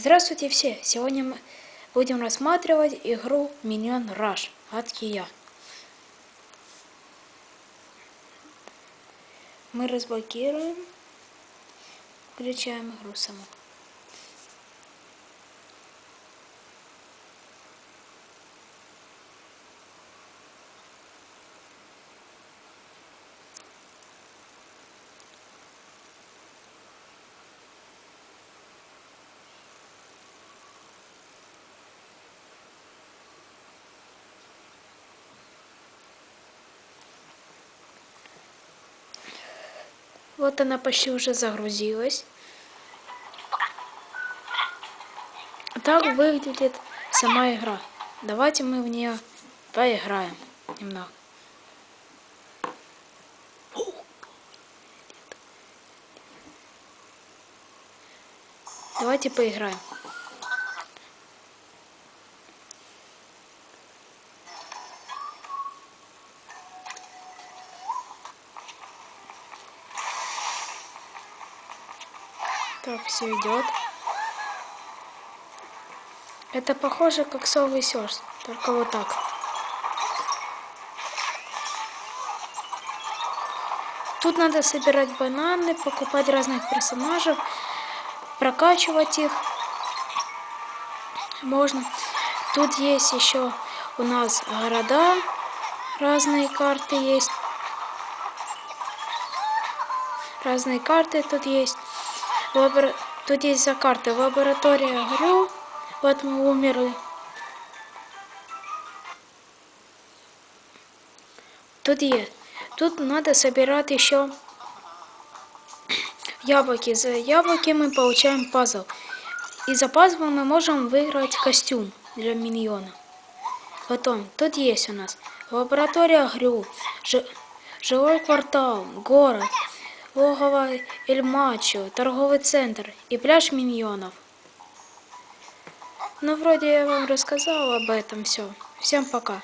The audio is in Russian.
Здравствуйте все! Сегодня мы будем рассматривать игру Minion Rush от я. Мы разблокируем, включаем игру саму. Вот она почти уже загрузилась. Так выглядит сама игра. Давайте мы в нее поиграем немного. Давайте поиграем. Так, все идет. Это похоже как совый сёрс, только вот так. Тут надо собирать бананы, покупать разных персонажей, прокачивать их. Можно. Тут есть еще у нас города, разные карты есть. Разные карты тут есть. Лабора... Тут есть за карты. Лаборатория Грю. Вот мы умерли. Тут есть. Тут надо собирать еще яблоки. За яблоки мы получаем пазл. И за пазл мы можем выиграть костюм для миньона. Потом, тут есть у нас лаборатория Грю, жилой квартал, город, логово Эльмачо, торговый центр и пляж Миньонов. Ну, вроде я вам рассказала об этом все. Всем пока.